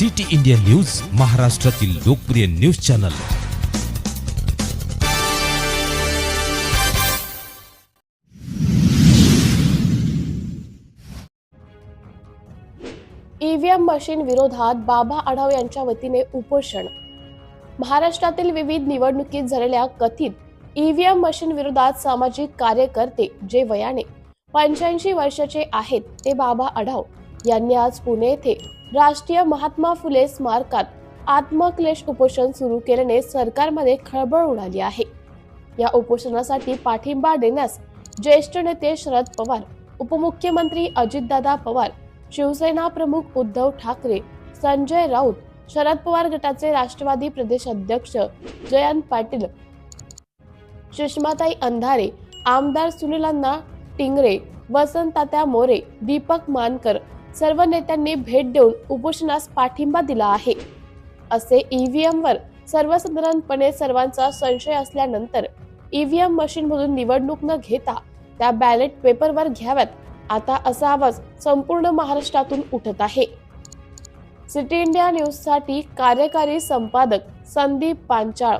City India news महाराष्ट्रातील लोकप्रिय news channel. EVM machine विरोधात बाबा आढाव यांच्या वतीने उपोषण. महाराष्ट्रातील विविध निवडणुकीत झालेल्या कथित ईव्हीएम मशीन विरोधात सामाजिक कार्यकर्ते जे वयाने पंच्याऐंशी वर्षाचे आहेत ते बाबा आढाव. यांनी आज पुणे येथे राष्ट्रीय महात्मा फुले स्मारकात आत्मक्लेश उपोषण सुरू केल्याने सरकारमध्ये खळबळ उडाली आहे. या उपोषणासाठी पाठिंबा देण्यास ज्येष्ठ नेते शरद पवार उपमुख्यमंत्री अजितदादा पवार शिवसेना प्रमुख उद्धव ठाकरे संजय राऊत शरद पवार गटाचे राष्ट्रवादी प्रदेश अध्यक्ष जयंत पाटील सुषमाताई अंधारे आमदार सुनीलांना टिंगरे वसंतात्या मोरे दीपक मानकर सर्व नेत्यांनी भेट देऊन उपोषणास पाठिंबा दिला आहे. असे ईव्हीएमवर सर्वसाधारणपणे सर्वांचा संशय असल्यानंतर ईव्हीएम मशीनमधून निवडणूक न घेता त्या बॅलेट पेपरवर घ्याव्यात आता असा आवाज संपूर्ण महाराष्ट्रातून उठत आहे. सिटी इंडिया न्यूजसाठी कार्यकारी संपादक संदीप पांचाळ